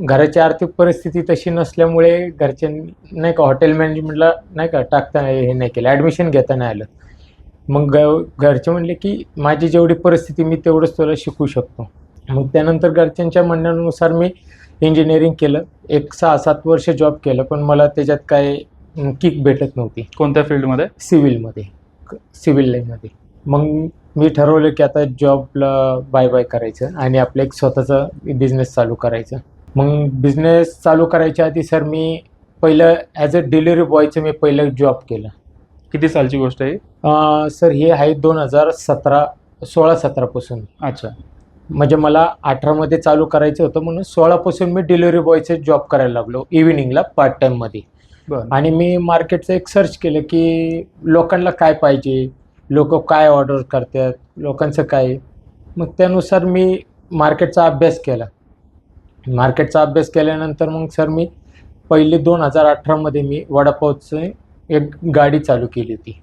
घराची आर्थिक परिस्थिती तशी नसल्यामुळे घरच्यांनी नाही का हॉटेल मॅनेजमेंटला नाही का टाकता हे नाही केलं. ॲडमिशन घेता नाही आलं. मग ग घरचे म्हणले की माझी जेवढी परिस्थिती मी तेवढंच तुला शिकू शकतो. मग त्यानंतर घरच्यांच्या म्हणण्यानुसार मी इंजिनिअरिंग केलं. एक सहा सात वर्ष जॉब केलं पण मला त्याच्यात काय किक भेटत नव्हती. कोणत्या फील्डमध्ये सिव्हिलमध्ये सिव्हिल लाईनमध्ये मग मी ठरवलं की आता जॉबला बाय बाय करायचं आणि आपलं एक स्वतःचा बिझनेस चालू करायचं. मग बिझनेस चालू करायच्या आधी सर मी पहिलं ॲज अ डिलिव्हरी बॉयचं मी पहिलं जॉब केलं. किती सालची गोष्ट आहे? अं, सर हे आहे दोन हजार सतरा सोळा सतरापासून अच्छा. म्हणजे मला अठरामध्ये चालू करायचं होतं म्हणून सोळापासून मी डिलिव्हरी बॉयचं जॉब करायला लागलो इव्हिनिंगला पार्ट टाईममध्ये बरं. आणि मी मार्केटचं एक सर्च केलं की लोकांना काय पाहिजे लोक काय ऑर्डर करतात लोकांचं काय? आहे. मग त्यानुसार मी मार्केटचा अभ्यास केला. मार्केटचा अभ्यास केल्यानंतर मग सर मी पहिले दोन हजार अठरामध्ये मी वडापावचं एक गाडी चालू केली होती.